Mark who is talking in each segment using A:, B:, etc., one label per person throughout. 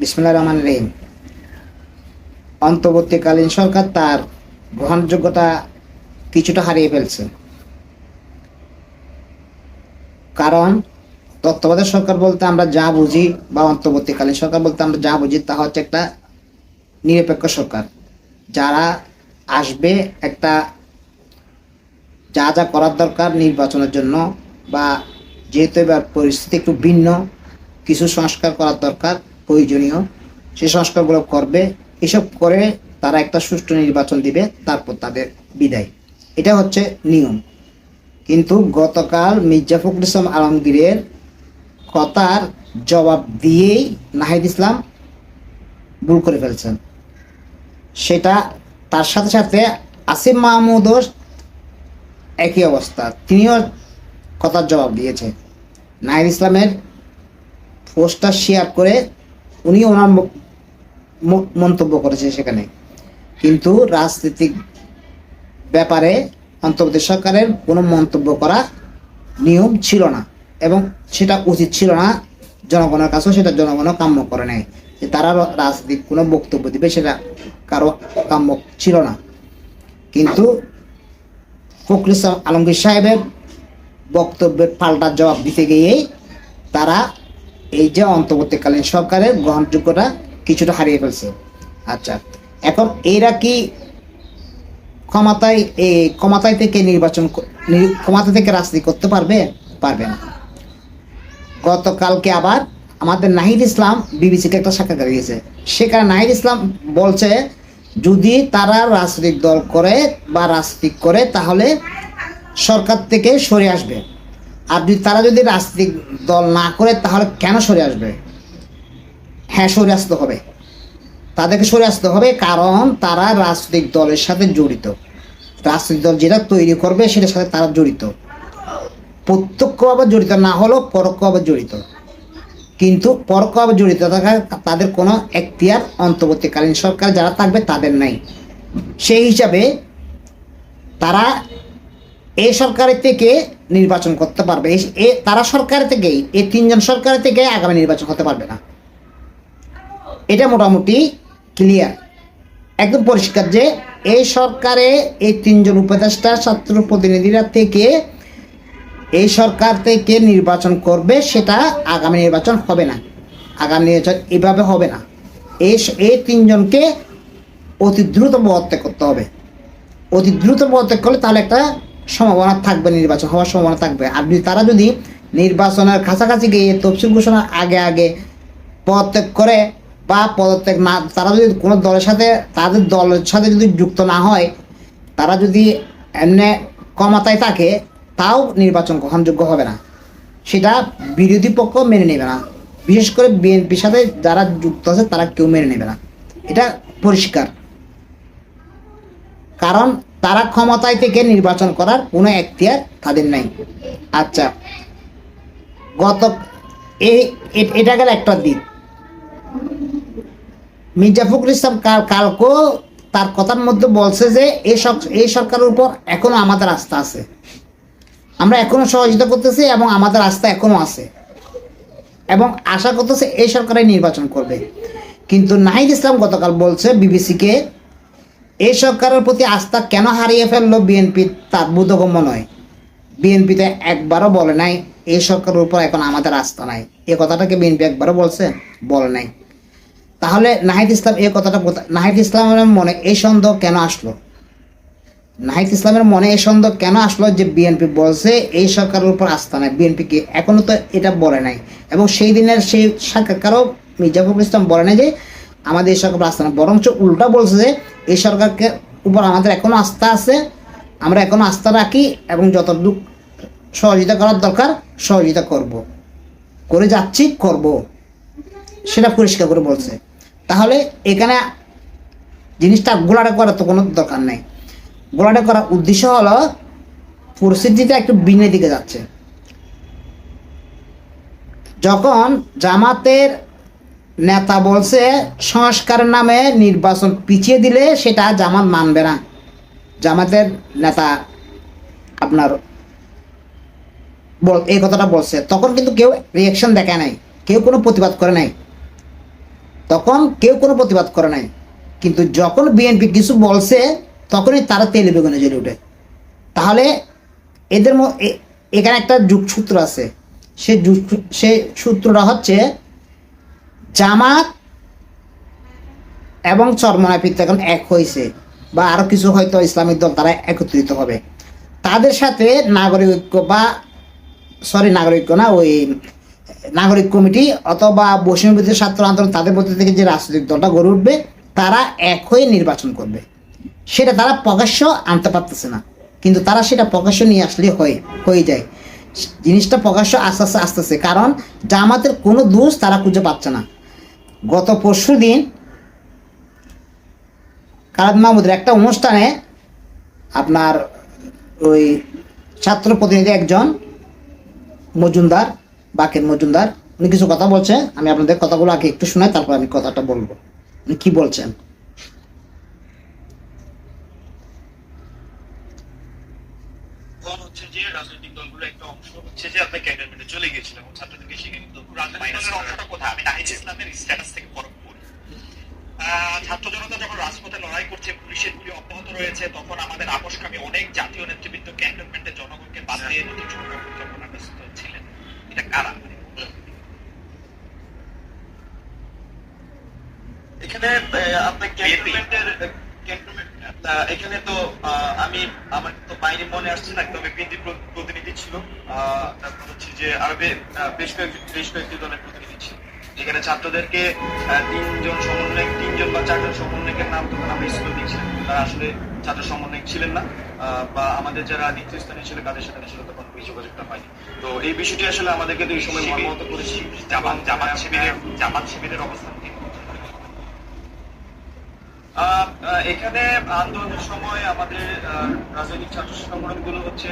A: বিসমুল্লাহ রহমান রহিম। অন্তর্বর্তীকালীন সরকার তার গ্রহণযোগ্যতা কিছুটা হারিয়ে ফেলছে। কারণ তত্ত্বাবধায়ক সরকার বলতে আমরা যা বুঝি বা অন্তর্বর্তীকালীন সরকার বলতে আমরা যা বুঝি তা হচ্ছে একটা নিরপেক্ষ সরকার। যারা আসবে একটা যা যা করার দরকার নির্বাচনের জন্য বা যেহেতু এবার পরিস্থিতি একটু ভিন্ন, কিছু সংস্কার করার দরকার প্রয়োজনীয়। সে সংস্কারগুলো করবে, এসব করে তারা একটা সুষ্ঠু নির্বাচন দিবে, তারপর তাদের বিদায়। এটা হচ্ছে নিয়ম। কিন্তু গতকাল মির্জা ফখরুল ইসলাম আলমগীরের কথার জবাব দিয়েই নাহিদ ইসলাম ভুল করে ফেলছেন। সেটা তার সাথে সাথে আসিফ মাহমুদও একই অবস্থা। তিনিও কথার জবাব দিয়েছে। নাহিদ ইসলামের পোস্টটা শেয়ার করে উনি ওনার মন্তব্য করেছে সেখানে। কিন্তু রাজনৈতিক ব্যাপারে অন্তর্বর্তী সরকারের কোনো মন্তব্য করা নিয়ম ছিল না এবং সেটা উচিত ছিল না। জনগণের কাছেও সেটা জনগণও কাম্য করে নেয় যে তারা রাজনৈতিক কোনো বক্তব্য দিবে সেটা কারও কাম্য ছিল না। কিন্তু ফখরুল আলমগীর সাহেবের বক্তব্যের পাল্টা জবাব দিতে গিয়েই তারা এই যে অন্তর্বর্তীকালীন সরকারের গ্রহণযোগ্যতা কিছুটা হারিয়ে ফেলছে। আচ্ছা এখন এরা কি ক্ষমতায় এই ক্ষমতায় থেকে নির্বাচন ক্ষমতা থেকে রাজনীতি করতে পারবে? পারবে না। গতকালকে আবার আমাদের নাহিদ ইসলাম বিবিসিকে একটা সাক্ষাৎকার দিয়েছে। সেখানে নাহিদ ইসলাম বলছে, যদি তারা রাজনৈতিক দল করে বা রাজনীতি করে, তাহলে সরকার থেকে সরে আসবে। যদি তারা যদি রাজনৈতিক দল না করে, তাহলে কেন সরে আসবে? হ্যাঁ সরে আসতে হবে। তাদেরকে সরে আসতে হবে কারণ তারা রাজনৈতিক দলের সাথে জড়িত। রাজনৈতিক দল যেটা তৈরি করবে, সেটার সাথে তারা জড়িত। প্রত্যক্ষভাবে জড়িত না হলেও পরোক্ষভাবে জড়িত। কিন্তু পরোক্ষভাবে জড়িত থাকা তাদের কোনো এখতিয়ার অন্তর্বর্তীকালীন সরকার যারা থাকবে তাদের নাই। সেই হিসাবে তারা এই সরকারের থেকে নির্বাচন করতে পারবে। এ তারা সরকার থেকেই এই তিনজন সরকারের থেকে আগামী নির্বাচন হতে পারবে না। এটা মোটামুটি ক্লিয়ার একদম পরিষ্কার যে এই সরকারে এই তিনজন উপদেষ্টা, ছাত্র প্রতিনিধিরা থেকে এই সরকার থেকে নির্বাচন করবে, সেটা আগামী নির্বাচন হবে না। আগামী নির্বাচন এভাবে হবে না। এই এই তিনজনকে অতি দ্রুত পদত্যাগ করতে হবে। অতি দ্রুত পদত্যাগ করলে তাহলে একটা সম্ভাবনা থাকবে, নির্বাচন হওয়ার সম্ভাবনা থাকবে। আর যদি তারা যদি নির্বাচনের কাছাকাছি গিয়ে তফসিল ঘোষণার আগে আগে পদত্যাগ করে বা পদত্যাগ না, তারা যদি কোনো দলের সাথে, তাদের দলের সাথে যদি যুক্ত না হয়, তারা যদি এমনি ক্ষমতায় থাকে, তাও নির্বাচন গ্রহণযোগ্য হবে না। সেটা বিরোধী পক্ষ মেনে নেবে না। বিশেষ করে বিএনপির সাথে যারা যুক্ত আছে, তারা কেউ মেনে নেবে না। এটা পরিষ্কার। কারণ তারা ক্ষমতায় থেকে নির্বাচন করার কোনো এখতিয়ার তাদের নাই। আচ্ছা গত এই এটা গেল একটা দিক। মির্জা ফখরুল ইসলাম কাল, কালকেও তার কথার মধ্যে বলছে যে এই এই সরকারের উপর এখনও আমাদের আস্থা আছে। আমরা এখনও সহযোগিতা করতেছি এবং আমাদের আস্থা এখনও আছে। এবং আশা করতেছে এই সরকারে নির্বাচন করবে। কিন্তু নাহিদ ইসলাম গতকাল বলছে বিবিসিকে এই সরকারের প্রতি আস্থা কেন হারিয়ে ফেলল বিএনপি তার বোধগম্য নয়। বিএনপিতে একবারও বলে নাই, এই সরকারের উপর এখন আমাদের আস্থা নাই। এ কথাটাকে বিএনপি একবারও বলছে, বলে নাই। তাহলে নাহিদ ইসলাম এই কথাটা কোথা- নাহিদ ইসলামের মনে এই সন্দেহ কেন আসলো? নাহিদ ইসলামের মনে এই সন্দেহ কেন আসলো যে বিএনপি বলছে এই সরকারের উপর আস্থা নাই? বিএনপিকে এখনও তো এটা বলে নাই? এবং সেই দিনের সেই সাক্ষাৎকারও মির্জা ফখরুল ইসলাম বলে নাই যে আমাদের এই সরকার আস্থা নাই বরঞ্চ উল্টা বলছে যে এই সরকারকে উপর আমাদের এখনও আস্থা আছে। আমরা এখনও আস্থা রাখি এবং যতটুকু সহযোগিতা করার দরকার সহযোগিতা করব। করে যাচ্ছি, করব। সেটা পরিষ্কার করে বলছে। তাহলে এখানে জিনিসটা গোলাটা করার তো কোনো দরকার নাই। গোলাটা করার উদ্দেশ্য হলো পরিস্থিতিটা একটু বিনের দিকে যাচ্ছে। যখন জামাতের নেতা বলছে সংস্কার নামে নির্বাচন পিছিয়ে দিলে সেটা জামাত মানবে না। জামাতের নেতা আপনার এই কথাটা বলছে। তখন কিন্তু কেউ রিয়াকশন দেখায় নাই। কেউ কোনো প্রতিবাদ করে নাই। তখন কেউ কোনো প্রতিবাদ করে নাই। কিন্তু যখন বিএনপি কিছু বলছে, তখনই তারা তেলে বেগুনে জ্বলে ওঠে। তাহলে এদের এখানে একটা যুগসূত্র আছে। সে যুগ সে সূত্রটা হচ্ছে জামাত এবং চরমনাপিত এখন এক হয়েছে বা আরও কিছু হয়তো ইসলামিক দল তারা একত্রিত হবে। তাদের সাথে নাগরিক ঐক্য বা সরি নাগরিক না, ওই নাগরিক কমিটি অথবা বৈষম্যবিদ্যুৎ ছাত্র আন্দোলন তাদের মধ্যে থেকে যে রাজনৈতিক দলটা গড়ে উঠবে, তারা এক হয়ে নির্বাচন করবে। সেটা তারা প্রকাশ্য আনতে পারতেছে না, কিন্তু তারা সেটা প্রকাশ্য নিয়ে আসলে হয়, হয়ে যায়। জিনিসটা প্রকাশ্য আস্তে আস্তে আসতেছে, কারণ জামাতের কোনো দোষ তারা খুঁজে পাচ্ছে না। গত পরশু দিন কালাদ মাহমুদের একটা অনুষ্ঠানে আপনার ওই ছাত্র প্রতিনিধি একজন, মজুমদার, বাকের মজুমদার, উনি কিছু কথা বলছে, আমি আপনাদের কথাগুলো আগে একটু শোনাই, তারপর আমি কথাটা বলব। উনি কী বলছেন?
B: এখানে আপনার
C: এখানে তো আমি আমার তো বাইরে মনে আসছে না তবে বিএনপি প্রতিনিধি ছিল। তারপর হচ্ছে যে আরবে বেশ বেশ কয়েকটি দলের প্রতিনিধি ছিল। এখানে ছাত্রদেরকে তিনজন সমন্বয়ক তিনজন বা চারজন সমন্বয়কের নাম তখন আমরা স্কুলে দিয়েছিলাম তারা আসলে ছাত্র সমন্বয়ক ছিলেন না আহ, বা আমাদের যারা দ্বিতীয় স্থানে ছিল তাদের সাথে আসলে তখন ওই যোগাযোগটা হয়নি। তো এই বিষয়টি আসলে আমাদেরকে তো এই সময় মর্মাহত করেছি।
B: জামাত জামাত শিবিরের জামাত শিবিরের অবস্থান
C: এখানে আন্দোলনের সময় আমাদের রাজনৈতিক ছাত্র সংগঠনগুলো হচ্ছে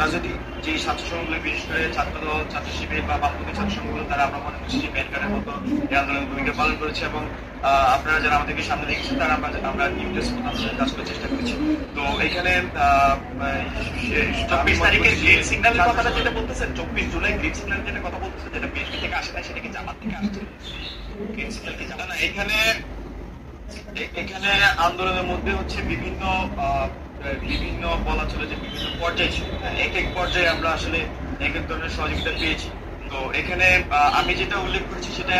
C: রাজনৈতিক যে ছাত্র সংঘগুলো বিশেষ করে ছাত্র ছাত্র শিবির বা বামপন্থী ছাত্র সংঘগুলো তারা আমরা মনে করছি যে ব্যানকারের মতো এই আন্দোলনের ভূমিকা পালন করেছে এবং আপনারা যারা আমাদেরকে সামনে রেখেছেন তারা আমরা আমরা আন্দোলনের কাজ করার চেষ্টা করেছি। তো এখানে আহ,
B: চব্বিশ তারিখের গ্রিন সিগন্যালের কথাটা যেটা বলতেছেন চব্বিশ জুলাই গ্রিন সিগন্যাল যেটা কথা বলতেছেন যেটা বিএনপি থেকে আসে না সেটা কি জামাত থেকে আসছে? গ্রিন সিগন্যাল কি
C: না,
B: জামাত
C: এখানে এখানে আন্দোলনের মধ্যে হচ্ছে বিভিন্ন বিভিন্ন বলা চলে যে বিভিন্ন পর্যায় ছিল। এক এক পর্যায়ে আমরা আসলে এক এক ধরনের সহযোগিতা পেয়েছি। তো এখানে আমি যেটা উল্লেখ করেছি সেটা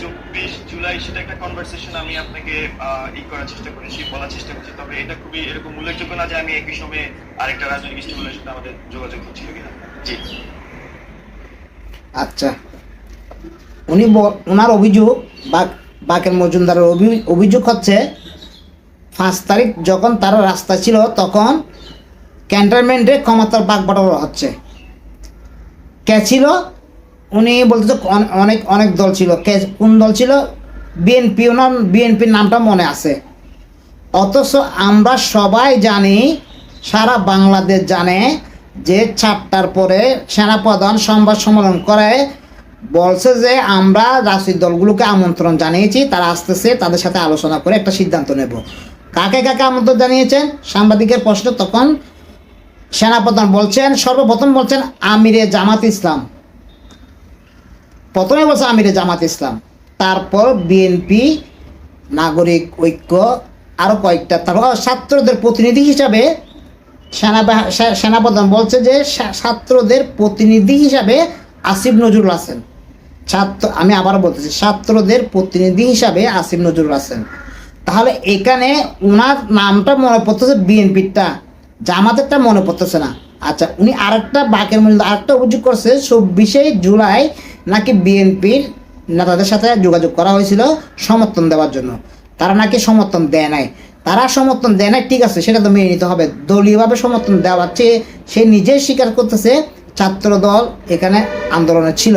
C: চব্বিশ জুলাই সেটা একটা কনভারসেশন আমি আপনাকে ই করার চেষ্টা করেছি, বলার চেষ্টা করছি। তবে এটা খুবই এরকম উল্লেখযোগ্য না যে আমি একই সময়ে আরেকটা রাজনৈতিক স্টেবলের সাথে আমাদের যোগাযোগ হচ্ছিল কিনা। জি।
A: আচ্ছা। উনি ওনার অভিযোগ বা বাকের মজুমদারের অভিযোগ হচ্ছে, পাঁচ তারিখ যখন তারা রাস্তা ছিল তখন ক্যান্টনমেন্টে ক্ষমতার বাক বাটোয়ারা হচ্ছে। কে ছিল? উনি বলতে অনেক অনেক দল ছিল। কে, কোন দল ছিল? বিএনপি ওনার বিএনপির নামটা মনে আছে। অথচ আমরা সবাই জানি, সারা বাংলাদেশ জানে যে চারটার পরে সেনাপ্রধান সংবাদ সম্মেলন করে বলছে যে আমরা রাজনৈতিক দলগুলোকে আমন্ত্রণ জানিয়েছি, তারা আসতেছে, তাদের সাথে আলোচনা করে একটা সিদ্ধান্ত নেব। কাকে কাকে আমন্ত্রণ জানিয়েছেন? সাংবাদিকের প্রশ্ন তখন সেনাপ্রধান বলছেন, সর্বপ্রথম বলছেন আমিরে জামাত ইসলাম। প্রথমে বলছে আমিরে জামাত ইসলাম। তারপর বিএনপি, নাগরিক ঐক্য আরও কয়েকটা, তারপর ছাত্রদের প্রতিনিধি হিসাবে সেনা সেনাপ্রধান বলছে যে ছাত্রদের প্রতিনিধি হিসাবে আসিফ নজরুল হাসান ছাত্র, আমি আবার বলতেছি, ছাত্রদের প্রতিনিধি হিসাবে আসিফ নজরুল আছেন। তাহলে এখানে ওনার নামটা মনে পড়তেছে বিএনপিরটা জামাতেরটা মনে পড়তেছে না। আচ্ছা উনি আরেকটা বাকের মধ্যে আরেকটা অভিযোগ করছে, চব্বিশে জুলাই নাকি বিএনপির নেতাদের সাথে যোগাযোগ করা হয়েছিল সমর্থন দেওয়ার জন্য। তারা নাকি সমর্থন দেয় নাই। তারা সমর্থন দেয় নাই, ঠিক আছে, সেটা তো মেনে নিতে হবে। দলীয়ভাবে সমর্থন দেওয়ার চেয়ে সে নিজেই স্বীকার করতেছে ছাত্র দল এখানে আন্দোলনে ছিল।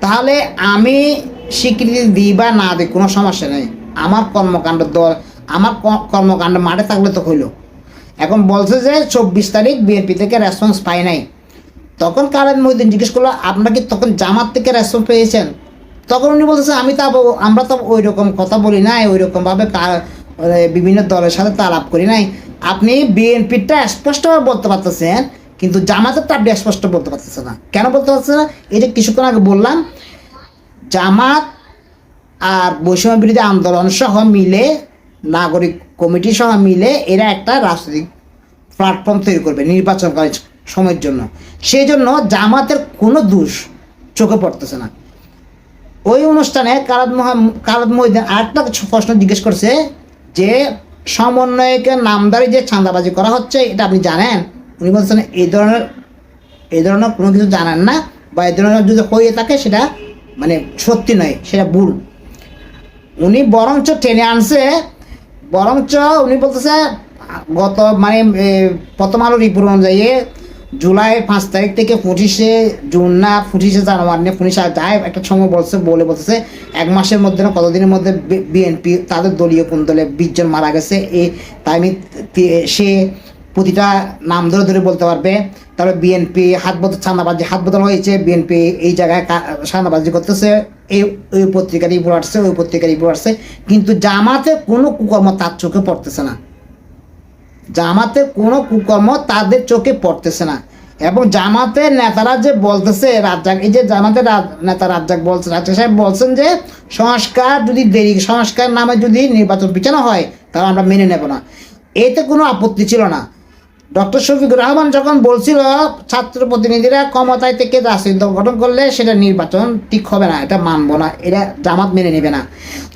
A: তাহলে আমি স্বীকৃতি দিই বা না দিই, কোনো সমস্যা নেই। আমার কর্মকাণ্ড দল, আমার কর্মকাণ্ড মাঠে থাকলে তো হইল। এখন বলছে যে চব্বিশ তারিখ বিএনপি থেকে রেসপন্স পাই নাই। তখন কালেন মহিদিন জিজ্ঞেস করল, আপনারা কি তখন জামাত থেকে রেসপন্স পেয়েছেন? তখন উনি বলতেছে, আমি তো আমরা তো ওই রকম কথা বলি নাই ওই রকমভাবে কা- বিভিন্ন দলের সাথে তালাপ করি নাই। আপনি বিএনপিটা স্পষ্টভাবে বলতে পারতেছেন কিন্তু জামাতের তো আপনি স্পষ্ট বলতে পারতেছে না। কেন বলতে পারছে না? এই যে কিছুক্ষণ আগে বললাম, জামাত আর বৈষম্য বিরোধী আন্দোলন সহ মিলে, নাগরিক কমিটি সহ মিলে এরা একটা রাজনৈতিক প্ল্যাটফর্ম তৈরি করবে নির্বাচনকালীন সময়ের জন্য। সেই জন্য জামাতের কোনো দোষ চোখে পড়তেছে না। ওই অনুষ্ঠানে কারাদ মহা- কারাদ মহিদিন আরেকটা প্রশ্ন জিজ্ঞেস করছে যে, সমন্বয়কের নামদারি যে চাঁদাবাজি করা হচ্ছে, এটা আপনি জানেন? উনি বলছেন, এই ধরনের এই ধরনের কোনো কিছু জানান না বা এই ধরনের যদি হয়ে থাকে, সেটা মানে সত্যি নয়, সেটা ভুল। উনি বরঞ্চ টেনে আনছে, বরঞ্চ উনি বলতেছে, গত মানে প্রথম আলো রিপোর্ট অনুযায়ী জুলাই পাঁচ তারিখ থেকে পঁচিশে জুন না, পঁচিশে জানুয়ারি না, পঁচিশে যায় একটা সময় বলছে, বলে বলতেছে, এক মাসের মধ্যে না, কতদিনের মধ্যে বিএনপি, তাদের দলীয় কোন দলে বিশজন মারা গেছে এই তাই সে প্রতিটা নাম ধরে ধরে বলতে পারবে। তারপরে বিএনপি হাত বদল, চাঁদাবাজি হাত বদল হয়েছে। বিএনপি এই জায়গায় চাঁদাবাজি করতেছে। এই, ওই পত্রিকার রিপোর্ট আসছে, ওই পত্রিকার রিপোর্ট আসছে। কিন্তু জামাতে কোনো কুকর্ম তার চোখে পড়তেছে না। জামাতে কোনো কুকর্ম তাদের চোখে পড়তেছে না। এবং জামাতের নেতারা যে বলতেছে, রাজ্জাক এই যে জামাতের রাজ- নেতা রাজ্জাক বলছে, রাজ্জাক সাহেব বলছেন যে, সংস্কার যদি দেরি, সংস্কার নামে যদি নির্বাচন পিছানো হয়, তাহলে আমরা মেনে নেব না। এতে কোনো আপত্তি ছিল না। ডক্টর শফিকুর রহমান যখন বলছিল, ছাত্র প্রতিনিধিরা ক্ষমতায় থেকে রাজনৈতিক দল গঠন করলে সেটা নির্বাচন ঠিক হবে না, এটা মানব না এটা জামাত মেনে নেবে না।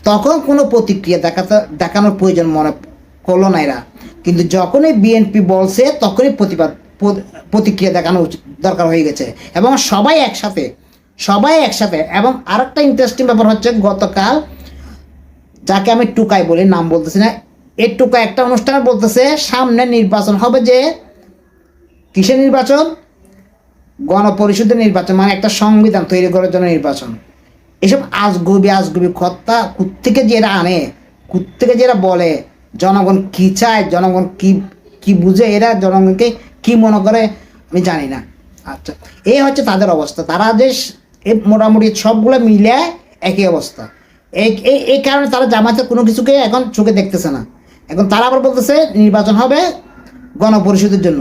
A: তখন কোনো প্রতিক্রিয়া দেখাতে, দেখানোর প্রয়োজন মনে করল না এরা। কিন্তু যখনই বিএনপি বলছে, তখনই প্রতিবাদ প্রতিক্রিয়া দেখানো দরকার হয়ে গেছে। এবং সবাই একসাথে সবাই একসাথে, এবং আরেকটা ইন্টারেস্টিং ব্যাপার হচ্ছে গতকাল, যাকে আমি টুকাই বলি, নাম বলতেছি না এই টুকা একটা অনুষ্ঠানে বলতেছে, সামনে নির্বাচন হবে যে কিসের নির্বাচন? গণপরিষদের নির্বাচন মানে একটা সংবিধান তৈরি করার জন্য নির্বাচন। এসব আজগুবি আজগুবি কর্তা কুত্থেকে যে এরা আনে, কুত্থেকে যে এরা বলে, জনগণ কি চায়, জনগণ কি কি বুঝে, এরা জনগণকে কি মনে করে, আমি জানি না। আচ্ছা এই হচ্ছে তাদের অবস্থা। তারা যে মোটামুটি সবগুলো মিলে একই অবস্থা। এই- এই কারণে তারা জামাতে কোনো কিছুকে এখন চোখে দেখতেছে না। এখন তারা আবার বলতেছে নির্বাচন হবে গণপরিষদের জন্য।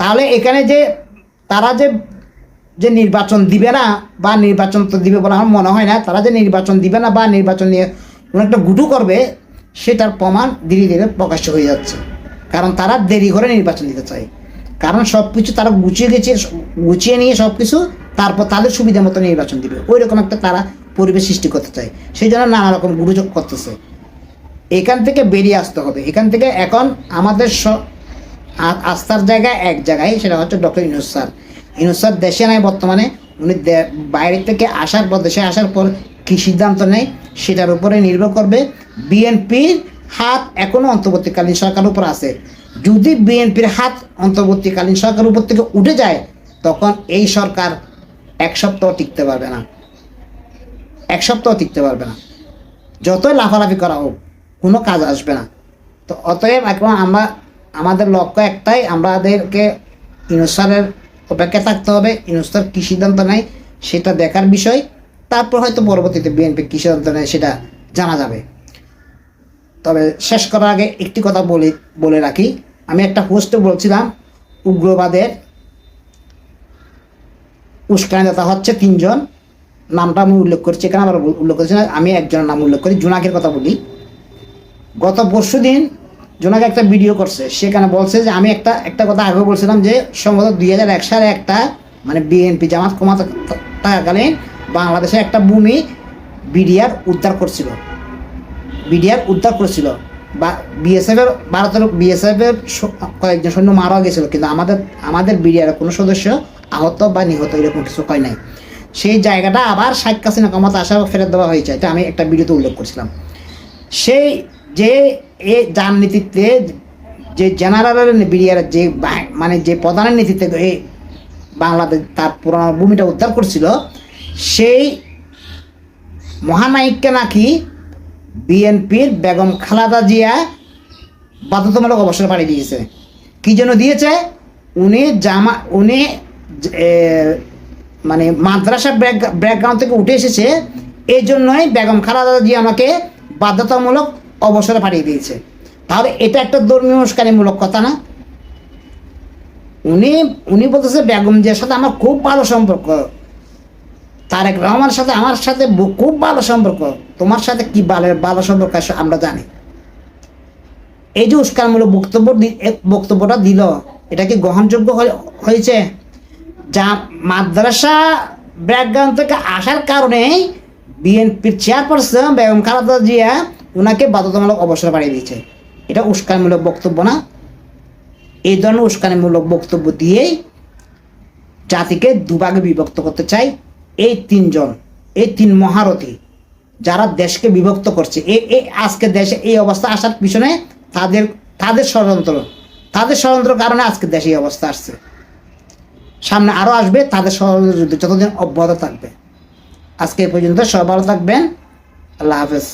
A: তাহলে এখানে যে তারা যে যে নির্বাচন দিবে না বা নির্বাচন তো দিবে বলে আমার মনে হয় না, তারা যে নির্বাচন দিবে না বা নির্বাচন নিয়ে কোনো একটা গুটু করবে, সেটার প্রমাণ ধীরে ধীরে প্রকাশ্য হয়ে যাচ্ছে। কারণ তারা দেরি করে নির্বাচন দিতে চায়। কারণ সব কিছু তারা গুছিয়ে গেছে, গুছিয়ে নিয়ে সব কিছু তারপর তাদের সুবিধা মতো নির্বাচন দিবে। ওই রকম একটা তারা পরিবেশ সৃষ্টি করতে চায়। সেই জন্য নানা রকম গুরুযোগ করতেছে। এখান থেকে বেরিয়ে আসতে হবে। এখান থেকে এখন আমাদের আস্থার জায়গায় এক জায়গায়, সেটা হচ্ছে doctor Yunus sir. Yunus sir দেশে নাই বর্তমানে, উনি বাইরে থেকে আসার পর, দেশে আসার পর কী সিদ্ধান্ত নেয়, সেটার উপরে নির্ভর করবে। বিএনপির হাত এখনও অন্তর্বর্তীকালীন সরকারের উপর আছে। যদি বিএনপির হাত অন্তর্বর্তীকালীন সরকারের উপর থেকে উঠে যায়, তখন এই সরকার এক সপ্তাহ টিকতে পারবে না। এক সপ্তাহ টিকতে পারবে না। যতই লাফালাফি করা হোক কোনো কাজ আসবে না। তো অতএব এখন আমরা, আমাদের লক্ষ্য একটাই, আমাদেরকে ইনুসারের অপেক্ষা থাকতে হবে। ইনুসার কী সিদ্ধান্ত নেয় সেটা দেখার বিষয়। তারপর হয়তো পরবর্তীতে বিএনপি কী সিদ্ধান্ত নেয় সেটা জানা যাবে। তবে শেষ করার আগে একটি কথা বলে বলে রাখি। আমি একটা পোস্টে বলছিলাম, উগ্রবাদের উস্কানিদাতা হচ্ছে তিনজন। নামটা আমি উল্লেখ করছি এখানে, আবার উল্লেখ করছি না, আমি একজনের নাম উল্লেখ করি জোনাকের কথা বলি। গত পরশু দিন জোনাকে একটা ভিডিও করছে। সেখানে বলছে যে, আমি একটা একটা কথা আগে বলছিলাম যে, সম্ভবত দুই হাজার এক সালে একটা মানে বিএনপি জামাত ক্ষমতা থাকাকালীন বাংলাদেশে একটা ভূমি বিডিআর উদ্ধার করছিল। বিডিআর উদ্ধার করেছিল। বা বিএসএফ এর ভারতের বিএসএফ এর কয়েকজন সৈন্য মারা গেছিল, কিন্তু আমাদের আমাদের বিডিআর কোনো সদস্য আহত বা নিহত এরকম কিছু হয় নাই। সেই জায়গাটা আবার শেখ হাসিনা ক্ষমতা আসার পর ফেরত দেওয়া হয়েছে, এটা আমি একটা ভিডিওতে উল্লেখ করছিলাম। সেই যে এ যার নেতৃত্বে যে জেনারেলের বিডিআর যে মানে যে প্রধানের নেতৃত্বে এই বাংলাদেশ তার পুরোনো ভূমিটা উদ্ধার করছিল, সেই মহানায়িককে নাকি বিএনপির বেগম খালাদা জিয়া বাধ্যতামূলক অবসর পাড়ি দিয়েছে। কি জন্য দিয়েছে? উনি জামা উনি মানে মাদ্রাসা ব্যাক- ব্যাকগ্রাউন্ড থেকে উঠে এসেছে এই জন্যই বেগম খালাদা জিয়া আমাকে বাধ্যতামূলক অবসরে পাঠিয়ে দিয়েছে। তাহলে এটা একটা ধর্মীয় উস্কানিমূলক কথা না। উনি উনি বলতেছে, বেগম জিয়ার সাথে আমার খুব ভালো সম্পর্ক। তারেক রহমানের সাথে, আমার সাথে খুব ভালো সম্পর্ক। তোমার সাথে কি ভালো ভালো সম্পর্ক আমরা জানি। এই যে উস্কানমূলক বক্তব্য বক্তব্যটা দিল, এটা কি গ্রহণযোগ্য হয়ে- হয়েছে? যা মাদ্রাসা ব্যাকগ্রাউন্ড থেকে আসার কারণেই বিএনপির চেয়ারপারসন বেগম খালেদা জিয়া ওনাকে বাধ্যতামূলক অবসর বাড়িয়ে দিয়েছে। এটা উস্কানিমূলক বক্তব্য না। এই ধরনের উস্কানিমূলক বক্তব্য দিয়েই জাতিকে দুভাগে বিভক্ত করতে চাই। এই তিনজন, এই তিন মহারথী যারা দেশকে বিভক্ত করছে। এই আজকে দেশে এই অবস্থা আসার পিছনে তাদের তাদের ষড়যন্ত্র, তাদের ষড়যন্ত্রের কারণে আজকে দেশে এই অবস্থা আসছে। সামনে আরও আসবে, তাদের ষড়যন্ত্র যুদ্ধ যতদিন অব্যাহত থাকবে। আজকে এই পর্যন্ত সবাই ভালো থাকবেন। আল্লাহ হাফেজ।